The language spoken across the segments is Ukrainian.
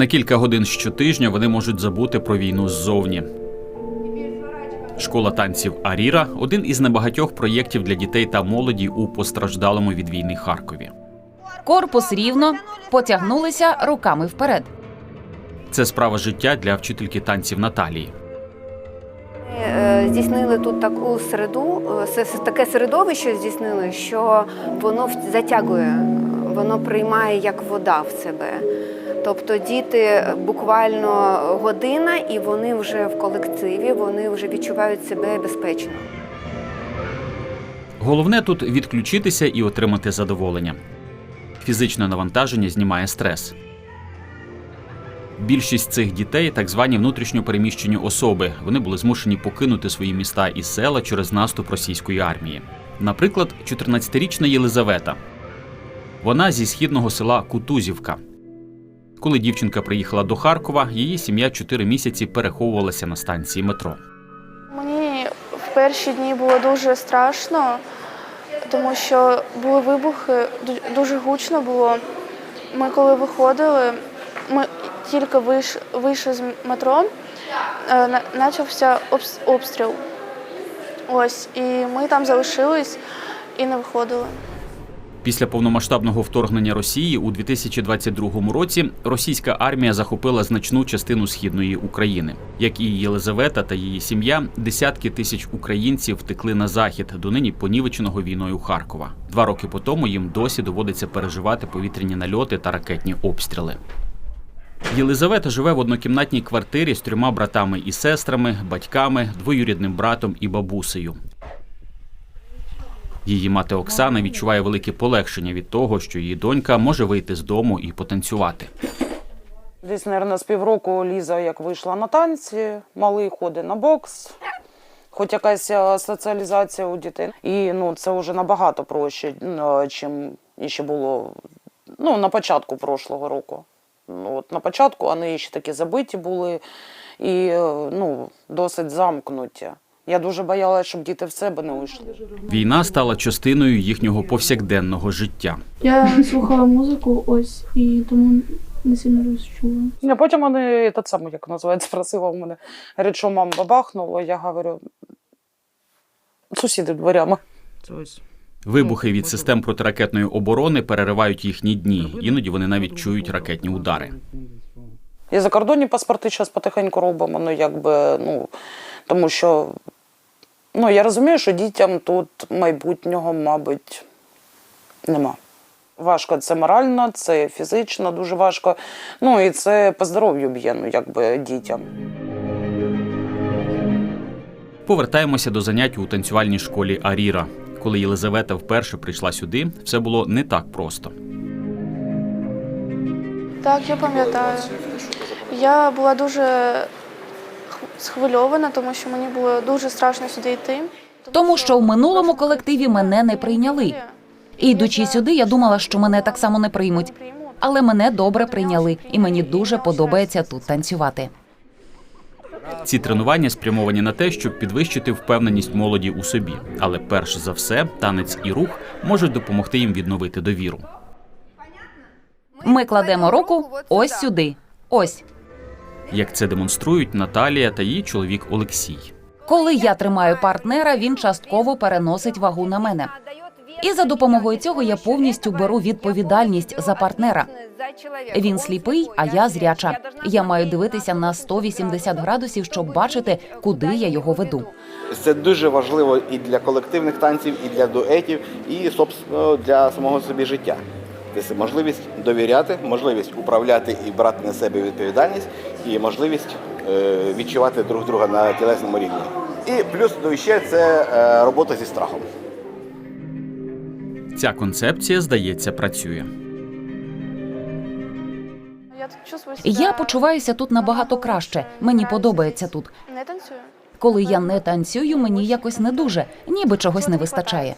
На кілька годин щотижня вони можуть забути про війну ззовні. Школа танців Аріра один із небагатьох проєктів для дітей та молоді у постраждалому від війни Харкові. Корпус рівно, потягнулися руками вперед. Це справа життя для вчительки танців Наталії. Е, Здійснили тут таку середу, е, таке середовище здійснили, що воно в- затягує, воно приймає як вода в себе. Тобто діти буквально година, і вони вже в колективі, вони вже відчувають себе безпечно. Головне тут відключитися і отримати задоволення. Фізичне навантаження знімає стрес. Більшість цих дітей так звані внутрішньо переміщені особи. Вони були змушені покинути свої міста і села через наступ російської армії. Наприклад, 14-річна Єлизавета. Вона зі східного села Кутузівка. Коли дівчинка приїхала до Харкова, її сім'я 4 місяці переховувалася на станції метро. Мені в перші дні було дуже страшно, тому що були вибухи, дуже гучно було. Ми коли виходили, ми тільки вийш, вийшли з метро, е, почався обс- обстріл. Ось, і ми там залишились і не виходили. Після повномасштабного вторгнення Росії у 2022 році російська армія захопила значну частину східної України. Як і Єлизавета та її сім'я, десятки тисяч українців втекли на захід до нині понівеченого війною Харкова. Два роки по тому їм досі доводиться переживати повітряні нальоти та ракетні обстріли. Єлизавета живе в однокімнатній квартирі з трьома братами і сестрами, батьками, двоюрідним братом і бабусею. Її мати Оксана відчуває велике полегшення від того, що її донька може вийти з дому і потанцювати. Десь, мабуть, з півроку Ліза як вийшла на танці, малий ходить на бокс, хоч якась е, соціалізація у дітей. І ну, це вже набагато проще, е, чим ще було ну, на початку прошлого року. Ну, от на початку вони ще такі забиті були і е, ну, досить замкнуті. Я дуже боялася, щоб діти в себе не вийшли. Війна стала частиною їхнього повсякденного життя. Я слухала музику ось і тому не сильно розчула. А потім вони так само, як називається, спросила в мене. Говорить, що мама бабахнула. Я говорю, сусіди дверями. Вибухи від систем протиракетної оборони переривають їхні дні. Іноді вони навіть чують ракетні удари. І закордонні паспорти зараз потихеньку робимо, ну якби, ну, тому що ну, я розумію, що дітям тут майбутнього, мабуть, нема. Важко це морально, це фізично дуже важко. Ну і це по здоров'ю б'є, ну якби дітям. Повертаємося до занять у танцювальній школі Аріра. Коли Єлизавета вперше прийшла сюди, все було не так просто. Так, я пам'ятаю. Я була дуже схвильована, тому що мені було дуже страшно сюди йти. Тому що в минулому колективі мене не прийняли. І йдучи сюди, я думала, що мене так само не приймуть. Але мене добре прийняли, і мені дуже подобається тут танцювати. Ці тренування спрямовані на те, щоб підвищити впевненість молоді у собі. Але перш за все, танець і рух можуть допомогти їм відновити довіру. Ми кладемо руку ось сюди. Ось. Як це демонструють Наталія та її чоловік Олексій. Коли я тримаю партнера, він частково переносить вагу на мене. І за допомогою цього я повністю беру відповідальність за партнера. Він сліпий, а я зряча. Я маю дивитися на 180 градусів, щоб бачити, куди я його веду. Це дуже важливо і для колективних танців, і для дуетів, і собственно для самого собі життя. Це можливість довіряти, можливість управляти і брати на себе відповідальність, і можливість е, відчувати друг друга на тілесному рівні. І плюс ну, ще це е, робота зі страхом. Ця концепція, здається, працює. Я почуваюся тут набагато краще. Мені подобається тут. Не танцюю. Коли я не танцюю, мені якось не дуже, ніби чогось не вистачає.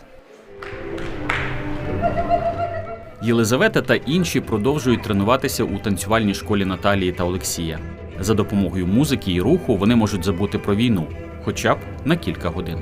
Єлизавета та інші продовжують тренуватися у танцювальній школі Наталії та Олексія. За допомогою музики і руху вони можуть забути про війну, хоча б на кілька годин.